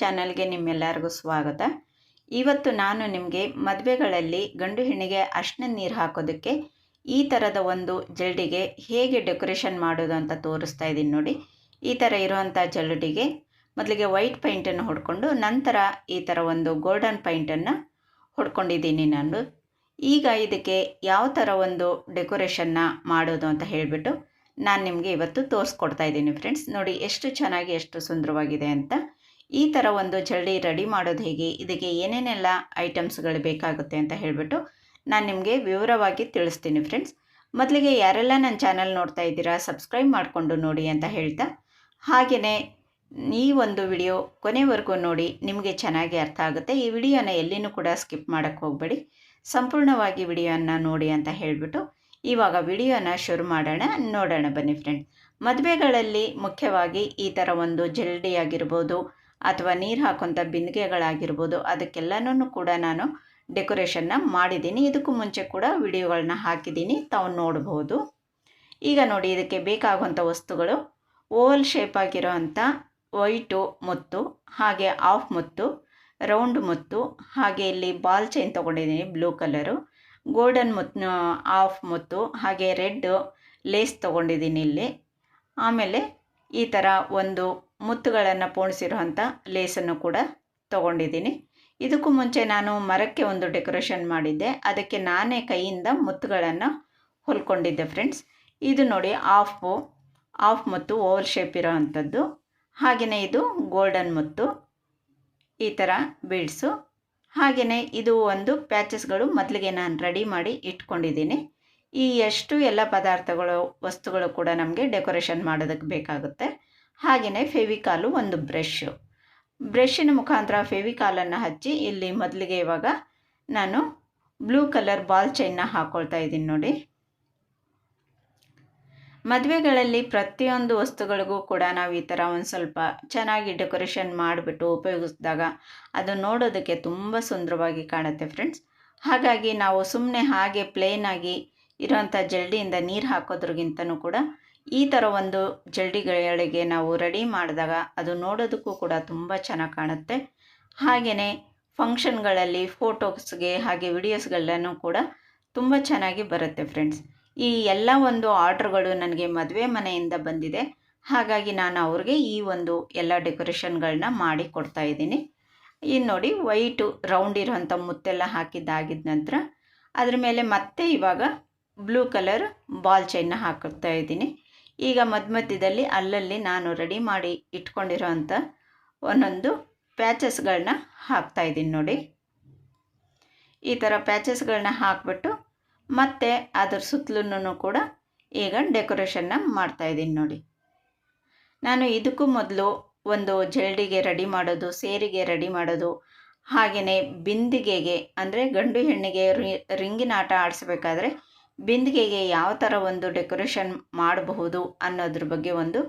ಚಾನಲ್ಗೆ ನಿಮ್ಮೆಲ್ಲರಿಗೂ ಸ್ವಾಗತ. ಇವತ್ತು ನಾನು ನಿಮಗೆ ಮದುವೆಗಳಲ್ಲಿ ಗಂಡು ಹೆಣ್ಣಿಗೆ ಅರ್ಶಿನ ನೀರು ಹಾಕೋದಕ್ಕೆ ಈ ಥರದ ಒಂದು ಜಲ್ಡಿಗೆ ಹೇಗೆ ಡೆಕೋರೇಷನ್ ಮಾಡೋದು ಅಂತ ತೋರಿಸ್ತಾ ಇದ್ದೀನಿ ನೋಡಿ. ಈ ಥರ ಇರುವಂಥ ಜಲ್ಡಿಗೆ ಮೊದಲಿಗೆ ವೈಟ್ ಪೈಂಟನ್ನು ಹೊಡ್ಕೊಂಡು ನಂತರ ಈ ಥರ ಒಂದು ಗೋಲ್ಡನ್ ಪೈಂಟನ್ನು ಹೊಡ್ಕೊಂಡಿದ್ದೀನಿ ನಾನು. ಈಗ ಇದಕ್ಕೆ ಯಾವ ಥರ ಒಂದು ಡೆಕೋರೇಷನ್ನ ಮಾಡೋದು ಅಂತ ಹೇಳಿಬಿಟ್ಟು ನಾನು ನಿಮಗೆ ಇವತ್ತು ತೋರಿಸ್ಕೊಡ್ತಾ ಇದ್ದೀನಿ ಫ್ರೆಂಡ್ಸ್. ನೋಡಿ ಎಷ್ಟು ಚೆನ್ನಾಗಿ ಎಷ್ಟು ಸುಂದರವಾಗಿದೆ ಅಂತ. ಈ ಥರ ಒಂದು ಜಲ್ಡಿ ರೆಡಿ ಮಾಡೋದು ಹೇಗೆ? ಇದಕ್ಕೆ ಏನೇನೆಲ್ಲ ಐಟಮ್ಸ್ಗಳು ಬೇಕಾಗುತ್ತೆ ಅಂತ ಹೇಳಿಬಿಟ್ಟು ನಾನು ನಿಮಗೆ ವಿವರವಾಗಿ ತಿಳಿಸ್ತೀನಿ ಫ್ರೆಂಡ್ಸ್ ಮೊದಲಿಗೆ ಯಾರೆಲ್ಲ ನನ್ನ ಚಾನಲ್ ನೋಡ್ತಾ ಇದ್ದೀರಾ ಸಬ್ಸ್ಕ್ರೈಬ್ ಮಾಡಿಕೊಂಡು ನೋಡಿ ಅಂತ ಹೇಳ್ತಾ. ಹಾಗೆಯೇ ಈ ಒಂದು ವಿಡಿಯೋ ಕೊನೆವರೆಗೂ ನೋಡಿ, ನಿಮಗೆ ಚೆನ್ನಾಗಿ ಅರ್ಥ ಆಗುತ್ತೆ. ಈ ವಿಡಿಯೋನ ಎಲ್ಲಿನೂ ಕೂಡ ಸ್ಕಿಪ್ ಮಾಡೋಕ್ಕೆ ಹೋಗಬೇಡಿ. ಸಂಪೂರ್ಣವಾಗಿ ವಿಡಿಯೋನ ನೋಡಿ ಅಂತ ಹೇಳಿಬಿಟ್ಟು ಇವಾಗ ವಿಡಿಯೋನ ಶುರು ಮಾಡೋಣ, ನೋಡೋಣ ಬನ್ನಿ ಫ್ರೆಂಡ್ಸ್ ಮದುವೆಗಳಲ್ಲಿ ಮುಖ್ಯವಾಗಿ ಈ ಥರ ಒಂದು ಜಲ್ಡಿ ಆಗಿರ್ಬೋದು ಅಥವಾ ನೀರು ಹಾಕುವಂಥ ಬಿಂದಿಗೆಗಳಾಗಿರ್ಬೋದು ಅದಕ್ಕೆಲ್ಲನೂ ಕೂಡ ನಾನು ಡೆಕೋರೇಷನ್ನ ಮಾಡಿದ್ದೀನಿ. ಇದಕ್ಕೂ ಮುಂಚೆ ಕೂಡ ವಿಡಿಯೋಗಳನ್ನ ಹಾಕಿದ್ದೀನಿ, ತಾವು ನೋಡ್ಬೋದು. ಈಗ ನೋಡಿ, ಇದಕ್ಕೆ ಬೇಕಾಗುವಂಥ ವಸ್ತುಗಳು. ಓವಲ್ ಶೇಪ್ ಆಗಿರೋ ಅಂಥ ವೈಟು ಮುತ್ತು, ಹಾಗೆ ಆಫ್ ಮುತ್ತು, ರೌಂಡ್ ಮುತ್ತು, ಹಾಗೆ ಇಲ್ಲಿ ಬಾಲ್ ಚೈನ್ ತೊಗೊಂಡಿದ್ದೀನಿ ಬ್ಲೂ ಕಲರು. ಗೋಲ್ಡನ್ ಮುತ್ತು ಆಫ್ ಮುತ್ತು, ಹಾಗೆ ರೆಡ್ ಲೇಸ್ ತೊಗೊಂಡಿದ್ದೀನಿ ಇಲ್ಲಿ. ಆಮೇಲೆ ಈ ಥರ ಒಂದು ಮುತ್ತುಗಳನ್ನು ಪೋಣಿಸಿರುವಂಥ ಲೇಸನ್ನು ಕೂಡ ತೊಗೊಂಡಿದ್ದೀನಿ. ಇದಕ್ಕೂ ಮುಂಚೆ ನಾನು ಮರಕ್ಕೆ ಒಂದು ಡೆಕೋರೇಷನ್ ಮಾಡಿದ್ದೆ. ಅದಕ್ಕೆ ನಾನೇ ಕೈಯಿಂದ ಮುತ್ತುಗಳನ್ನು ಹೊಲ್ಕೊಂಡಿದ್ದೆ ಫ್ರೆಂಡ್ಸ್. ಇದು ನೋಡಿ ಆಫು ಆಫ್ ಮುತ್ತು ಓವಲ್ ಶೇಪ್ ಇರೋ ಅಂಥದ್ದು ಹಾಗೆಯೇ ಇದು ಗೋಲ್ಡನ್ ಮುತ್ತು, ಈ ಥರ ಬೀಡ್ಸು. ಹಾಗೆಯೇ ಇದು ಒಂದು ಪ್ಯಾಚಸ್ಗಳು ಮೊದಲಿಗೆ ನಾನು ರೆಡಿ ಮಾಡಿ ಇಟ್ಕೊಂಡಿದ್ದೀನಿ. ಈ ಎಷ್ಟು ಎಲ್ಲ ಪದಾರ್ಥಗಳು, ವಸ್ತುಗಳು ಕೂಡ ನಮಗೆ ಡೆಕೋರೇಷನ್ ಮಾಡೋದಕ್ಕೆ ಬೇಕಾಗುತ್ತೆ. ಹಾಗೆಯೇ ಫೆವಿಕಾಲು ಒಂದು ಬ್ರಷ್ಷು ಬ್ರಷ್ಷಿನ ಮುಖಾಂತರ ಫೆವಿಕಾಲನ್ನು ಹಚ್ಚಿ ಇಲ್ಲಿ ಮೊದಲಿಗೆ ಇವಾಗ ನಾನು ಬ್ಲೂ ಕಲರ್ ಬಾಲ್ ಚೈನ್ನ ಹಾಕ್ಕೊಳ್ತಾ ಇದ್ದೀನಿ ನೋಡಿ. ಮದುವೆಗಳಲ್ಲಿ ಪ್ರತಿಯೊಂದು ವಸ್ತುಗಳಿಗೂ ಕೂಡ ನಾವು ಈ ಥರ ಒಂದು ಸ್ವಲ್ಪ ಚೆನ್ನಾಗಿ ಡೆಕೋರೇಷನ್ ಮಾಡಿಬಿಟ್ಟು ಉಪಯೋಗಿಸಿದಾಗ ಅದು ನೋಡೋದಕ್ಕೆ ತುಂಬ ಸುಂದರವಾಗಿ ಕಾಣುತ್ತೆ ಫ್ರೆಂಡ್ಸ್. ಹಾಗಾಗಿ ನಾವು ಸುಮ್ಮನೆ ಹಾಗೆ ಪ್ಲೇನಾಗಿ ಇರೋಂಥ ಜಲ್ಡಿಯಿಂದ ನೀರು ಹಾಕೋದ್ರಿಗಿಂತನೂ ಕೂಡ ಈ ಥರ ಒಂದು ಜಲ್ಡಿಗಳಿಗೆ ನಾವು ರೆಡಿ ಮಾಡಿದಾಗ ಅದು ನೋಡೋದಕ್ಕೂ ಕೂಡ ತುಂಬ ಚೆನ್ನಾಗಿ ಕಾಣುತ್ತೆ. ಹಾಗೆಯೇ ಫಂಕ್ಷನ್ಗಳಲ್ಲಿ ಫೋಟೋಸ್ಗೆ ಹಾಗೆ ವಿಡಿಯೋಸ್ಗಳನ್ನು ಕೂಡ ತುಂಬ ಚೆನ್ನಾಗಿ ಬರುತ್ತೆ ಫ್ರೆಂಡ್ಸ್ ಈ ಎಲ್ಲ ಒಂದು ಆರ್ಡ್ರ್ಗಳು ನನಗೆ ಮದುವೆ ಮನೆಯಿಂದ ಬಂದಿದೆ. ಹಾಗಾಗಿ ನಾನು ಅವ್ರಿಗೆ ಈ ಒಂದು ಎಲ್ಲ ಡೆಕೋರೇಷನ್ಗಳನ್ನ ಮಾಡಿ ಕೊಡ್ತಾ ಇದ್ದೀನಿ. ಇನ್ನು ನೋಡಿ ವೈಟು ರೌಂಡ್ ಇರೋಂಥ ಮುತ್ತೆಲ್ಲ ಹಾಕಿದ್ದಾಗಿದ್ದ ನಂತರ ಅದ್ರ ಮೇಲೆ ಮತ್ತೆ ಇವಾಗ ಬ್ಲೂ ಕಲರ್ ಬಾಲ್ ಚೈನ್ನ ಹಾಕುತ್ತಾ ಇದ್ದೀನಿ. ಈಗ ಮಧ್ಯ ಮಧ್ಯದಲ್ಲಿ ಅಲ್ಲಲ್ಲಿ ನಾನು ರೆಡಿ ಮಾಡಿ ಇಟ್ಕೊಂಡಿರೋ ಅಂಥ ಒಂದೊಂದು ಪ್ಯಾಚಸ್ಗಳನ್ನ ಹಾಕ್ತಾ ಇದ್ದೀನಿ ನೋಡಿ. ಈ ಥರ ಪ್ಯಾಚಸ್ಗಳನ್ನ ಹಾಕ್ಬಿಟ್ಟು ಮತ್ತು ಅದರ ಸುತ್ತಲೂ ಕೂಡ ಈಗ ಡೆಕೋರೇಷನ್ನ ಮಾಡ್ತಾಯಿದ್ದೀನಿ ನೋಡಿ. ನಾನು ಇದಕ್ಕೂ ಮೊದಲು ಒಂದು ಜಲ್ಡಿಗೆ ರೆಡಿ ಮಾಡೋದು, ಸೇರಿಗೆ ರೆಡಿ ಮಾಡೋದು ಹಾಗೆಯೇ ಬಿಂದಿಗೆಗೆ ಅಂದರೆ ಗಂಡು ಹೆಣ್ಣಿಗೆ ರಿಂಗಿನ ಆಟ ಆಡಿಸ್ಬೇಕಾದ್ರೆ ಬಿಂದಿಗೆಗೆ ಯಾವ ಥರ ಒಂದು ಡೆಕೋರೇಷನ್ ಮಾಡಬಹುದು ಅನ್ನೋದ್ರ ಬಗ್ಗೆ ಒಂದು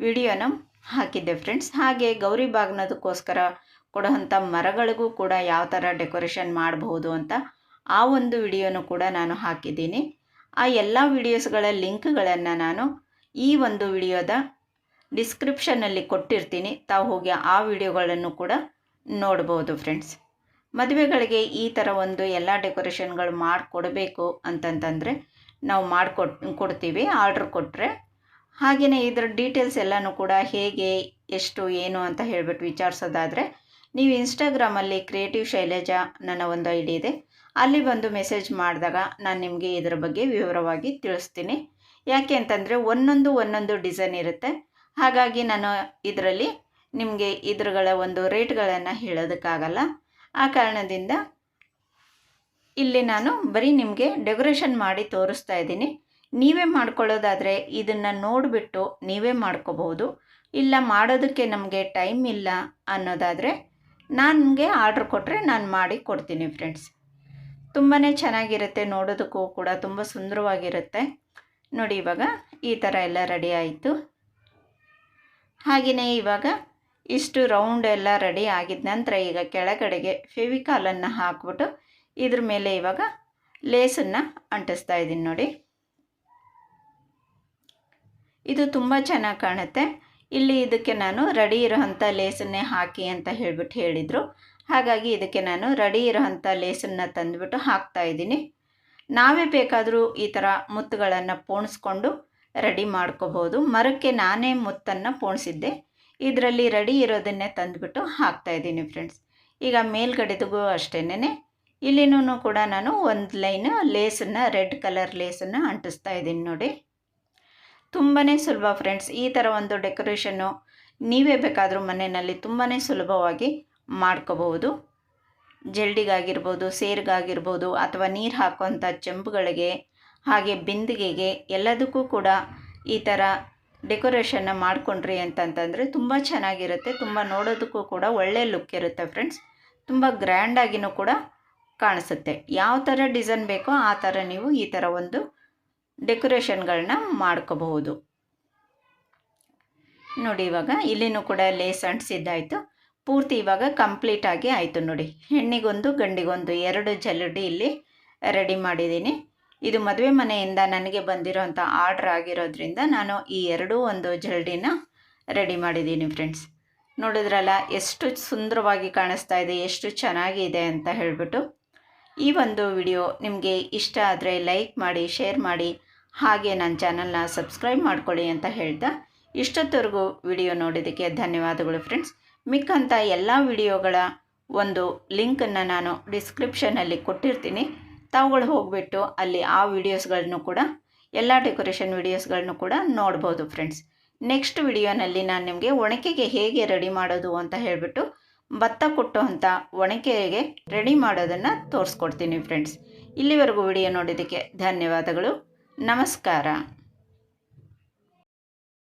ವಿಡಿಯೋನ ಹಾಕಿದ್ದೆ ಫ್ರೆಂಡ್ಸ್ ಹಾಗೆ ಗೌರಿ ಬಾಗ್ನದಕ್ಕೋಸ್ಕರ ಕೊಡುವಂಥ ಮರಗಳಿಗೂ ಕೂಡ ಯಾವ ಥರ ಡೆಕೋರೇಷನ್ ಮಾಡಬಹುದು ಅಂತ ಆ ಒಂದು ವಿಡಿಯೋನು ಕೂಡ ನಾನು ಹಾಕಿದ್ದೀನಿ. ಆ ಎಲ್ಲ ವಿಡಿಯೋಸ್ಗಳ ಲಿಂಕ್ಗಳನ್ನು ನಾನು ಈ ಒಂದು ವಿಡಿಯೋದ ಡಿಸ್ಕ್ರಿಪ್ಷನ್ನಲ್ಲಿ ಕೊಟ್ಟಿರ್ತೀನಿ. ತಾವು ಹೋಗಿ ಆ ವಿಡಿಯೋಗಳನ್ನು ಕೂಡ ನೋಡ್ಬೋದು ಫ್ರೆಂಡ್ಸ್ ಮದುವೆಗಳಿಗೆ ಈ ಥರ ಒಂದು ಎಲ್ಲ ಡೆಕೋರೇಷನ್ಗಳು ಮಾಡಿಕೊಡ್ಬೇಕು ಅಂತಂತಂದರೆ ನಾವು ಮಾಡಿಕೊಟ್ ಕೊಡ್ತೀವಿ, ಆರ್ಡ್ರ್ ಕೊಟ್ಟರೆ ಹಾಗೆಯೇ ಇದರ ಡೀಟೇಲ್ಸ್ ಎಲ್ಲನೂ ಕೂಡ ಹೇಗೆ, ಎಷ್ಟು, ಏನು ಅಂತ ಹೇಳ್ಬಿಟ್ಟು ವಿಚಾರಿಸೋದಾದರೆ, ನೀವು ಇನ್ಸ್ಟಾಗ್ರಾಮಲ್ಲಿ ಕ್ರಿಯೇಟಿವ್ ಶೈಲೇಜಾ ನನ್ನ ಒಂದು ಐ ಡಿ ಇದೆ. ಅಲ್ಲಿ ಬಂದು ಮೆಸೇಜ್ ಮಾಡಿದಾಗ ನಾನು ನಿಮಗೆ ಇದರ ಬಗ್ಗೆ ವಿವರವಾಗಿ ತಿಳಿಸ್ತೀನಿ. ಯಾಕೆ ಅಂತಂದರೆ ಒಂದೊಂದು ಒಂದೊಂದು ಡಿಸೈನ್ ಇರುತ್ತೆ. ಹಾಗಾಗಿ ನಾನು ಇದರಲ್ಲಿ ನಿಮಗೆ ಇದ್ರಗಳ ಒಂದು ರೇಟ್ಗಳನ್ನು ಹೇಳೋದಕ್ಕಾಗಲ್ಲ. ಆ ಕಾರಣದಿಂದ ಇಲ್ಲಿ ನಾನು ಬರೀ ನಿಮಗೆ ಡೆಕೋರೇಷನ್ ಮಾಡಿ ತೋರಿಸ್ತಾ ಇದ್ದೀನಿ. ನೀವೇ ಮಾಡ್ಕೊಳ್ಳೋದಾದರೆ ಇದನ್ನು ನೋಡಿಬಿಟ್ಟು ನೀವೇ ಮಾಡ್ಕೋಬಹುದು. ಇಲ್ಲ ಮಾಡೋದಕ್ಕೆ ನಮಗೆ ಟೈಮ್ ಇಲ್ಲ ಅನ್ನೋದಾದರೆ ನನಗೆ ಆರ್ಡ್ರ್ ಕೊಟ್ಟರೆ ನಾನು ಮಾಡಿ ಕೊಡ್ತೀನಿ ಫ್ರೆಂಡ್ಸ್ ತುಂಬಾ ಚೆನ್ನಾಗಿರುತ್ತೆ ನೋಡೋದಕ್ಕೂ ಕೂಡ, ತುಂಬ ಸುಂದರವಾಗಿರುತ್ತೆ. ನೋಡಿ ಇವಾಗ ಈ ಥರ ಎಲ್ಲ ರೆಡಿ ಆಯಿತು. ಹಾಗೆಯೇ ಇವಾಗ ಇಷ್ಟು ರೌಂಡ್ ಎಲ್ಲ ರೆಡಿ ಆಗಿದ ನಂತರ ಈಗ ಕೆಳಗಡೆಗೆ ಫೆವಿಕಾಲನ್ನು ಹಾಕ್ಬಿಟ್ಟು ಇದ್ರ ಮೇಲೆ ಇವಾಗ ಲೇಸನ್ನು ಅಂಟಿಸ್ತಾ ಇದ್ದೀನಿ ನೋಡಿ. ಇದು ತುಂಬ ಚೆನ್ನಾಗಿ ಕಾಣುತ್ತೆ. ಇಲ್ಲಿ ಇದಕ್ಕೆ ನಾನು ರೆಡಿ ಇರೋವಂಥ ಲೇಸನ್ನೇ ಹಾಕಿ ಅಂತ ಹೇಳಿಬಿಟ್ಟು ಹೇಳಿದರು. ಹಾಗಾಗಿ ಇದಕ್ಕೆ ನಾನು ರೆಡಿ ಇರೋವಂಥ ಲೇಸನ್ನು ತಂದುಬಿಟ್ಟು ಹಾಕ್ತಾ ಇದ್ದೀನಿ. ನಾವೇ ಬೇಕಾದರೂ ಈ ಥರ ಮುತ್ತುಗಳನ್ನು ಪೋಣಿಸ್ಕೊಂಡು ರೆಡಿ ಮಾಡ್ಕೋಬೋದು. ಮರಕ್ಕೆ ನಾನೇ ಮುತ್ತನ್ನು ಪೋಣಿಸಿದ್ದೆ. ಇದರಲ್ಲಿ ರೆಡಿ ಇರೋದನ್ನೇ ತಂದುಬಿಟ್ಟು ಹಾಕ್ತಾ ಇದ್ದೀನಿ ಫ್ರೆಂಡ್ಸ್ ಈಗ ಮೇಲ್ಗಡೆದಿಗೂ ಅಷ್ಟೇನೆ ಇಲ್ಲಿನೂ ಕೂಡ ನಾನು ಒಂದು ಲೈನ್ ಲೇಸನ್ನು ರೆಡ್ ಕಲರ್ ಲೇಸನ್ನು ಅಂಟಿಸ್ತಾ ಇದ್ದೀನಿ ನೋಡಿ. ತುಂಬಾ ಸುಲಭ ಫ್ರೆಂಡ್ಸ್ ಈ ಥರ ಒಂದು ಡೆಕೋರೇಷನ್ನು ನೀವೇ ಬೇಕಾದರೂ ಮನೆಯಲ್ಲಿ ತುಂಬಾ ಸುಲಭವಾಗಿ ಮಾಡ್ಕೋಬಹುದು. ಜಲ್ಡಿಗಾಗಿರ್ಬೋದು, ಸೇರ್ಗಾಗಿರ್ಬೋದು, ಅಥವಾ ನೀರು ಹಾಕುವಂಥ ಚೆಂಬುಗಳಿಗೆ, ಹಾಗೆ ಬಿಂದಿಗೆಗೆ ಎಲ್ಲದಕ್ಕೂ ಕೂಡ ಈ ಥರ ಡೆಕೋರೇಷನ್ನ ಮಾಡಿಕೊಂಡ್ರಿ ಅಂತಂತಂದರೆ ತುಂಬ ಚೆನ್ನಾಗಿರುತ್ತೆ. ತುಂಬ ನೋಡೋದಕ್ಕೂ ಕೂಡ ಒಳ್ಳೆ ಲುಕ್ ಇರುತ್ತೆ ಫ್ರೆಂಡ್ಸ್ ತುಂಬ ಗ್ರ್ಯಾಂಡಾಗಿನೂ ಕೂಡ ಕಾಣಿಸುತ್ತೆ. ಯಾವ ಥರ ಡಿಸೈನ್ ಬೇಕೋ ಆ ಥರ ನೀವು ಈ ಥರ ಒಂದು ಡೆಕೋರೇಷನ್ಗಳನ್ನ ಮಾಡ್ಕೋಬಹುದು. ನೋಡಿ ಇವಾಗ ಇಲ್ಲಿನೂ ಕೂಡ ಲೇಸ್ ಅಂಟಿಸಿದ್ದಾಯಿತು ಪೂರ್ತಿ ಇವಾಗ ಕಂಪ್ಲೀಟಾಗಿ ಆಯಿತು ನೋಡಿ. ಹೆಣ್ಣಿಗೊಂದು, ಗಂಡಿಗೊಂದು ಎರಡು ಜಲ್ಲಡಿ ಇಲ್ಲಿ ರೆಡಿ ಮಾಡಿದ್ದೀನಿ. ಇದು ಮದುವೆ ಮನೆಯಿಂದ ನನಗೆ ಬಂದಿರೋಂಥ ಆರ್ಡ್ರ್ ಆಗಿರೋದ್ರಿಂದ ನಾನು ಈ ಎರಡೂ ಒಂದು ಜಲ್ಡಿನ ರೆಡಿ ಮಾಡಿದ್ದೀನಿ ಫ್ರೆಂಡ್ಸ್. ನೋಡಿದ್ರಲ್ಲ, ಎಷ್ಟು ಸುಂದರವಾಗಿ ಕಾಣಿಸ್ತಾ ಇದೆ, ಎಷ್ಟು ಚೆನ್ನಾಗಿದೆ ಅಂತ ಹೇಳಿಬಿಟ್ಟು ಈ ಒಂದು ವಿಡಿಯೋ ನಿಮಗೆ ಇಷ್ಟ ಆದರೆ ಲೈಕ್ ಮಾಡಿ, ಶೇರ್ ಮಾಡಿ, ಹಾಗೆ ನನ್ನ ಚಾನಲ್ನ ಸಬ್ಸ್ಕ್ರೈಬ್ ಮಾಡ್ಕೊಳ್ಳಿ ಅಂತ ಹೇಳ್ತಾ ಇಷ್ಟೊತ್ತವರೆಗೂ ವಿಡಿಯೋ ನೋಡಿದ್ದಕ್ಕೆ ಧನ್ಯವಾದಗಳು ಫ್ರೆಂಡ್ಸ್. ಮಿಕ್ಕಂಥ ಎಲ್ಲ ವಿಡಿಯೋಗಳ ಒಂದು ಲಿಂಕನ್ನು ನಾನು ಡಿಸ್ಕ್ರಿಪ್ಷನಲ್ಲಿ ಕೊಟ್ಟಿರ್ತೀನಿ. ತಾವುಗಳು ಹೋಗಿಬಿಟ್ಟು ಅಲ್ಲಿ ಆ ವಿಡಿಯೋಸ್ಗಳನ್ನು ಕೂಡ, ಎಲ್ಲ ಡೆಕೋರೇಷನ್ ವಿಡಿಯೋಸ್ಗಳನ್ನು ಕೂಡ ನೋಡ್ಬೋದು ಫ್ರೆಂಡ್ಸ್ ನೆಕ್ಸ್ಟ್ ವಿಡಿಯೋನಲ್ಲಿ ನಾನು ನಿಮಗೆ ಒಣಕೆಗೆ ಹೇಗೆ ರೆಡಿ ಮಾಡೋದು ಅಂತ ಹೇಳಿಬಿಟ್ಟು ಭತ್ತ ಕೊಟ್ಟು ಅಂತ ಒಣಕೆಗೆ ರೆಡಿ ಮಾಡೋದನ್ನು ತೋರಿಸ್ಕೊಡ್ತೀನಿ ಫ್ರೆಂಡ್ಸ್ ಇಲ್ಲಿವರೆಗೂ ವಿಡಿಯೋ ನೋಡಿದ್ದಕ್ಕೆ ಧನ್ಯವಾದಗಳು. ನಮಸ್ಕಾರ.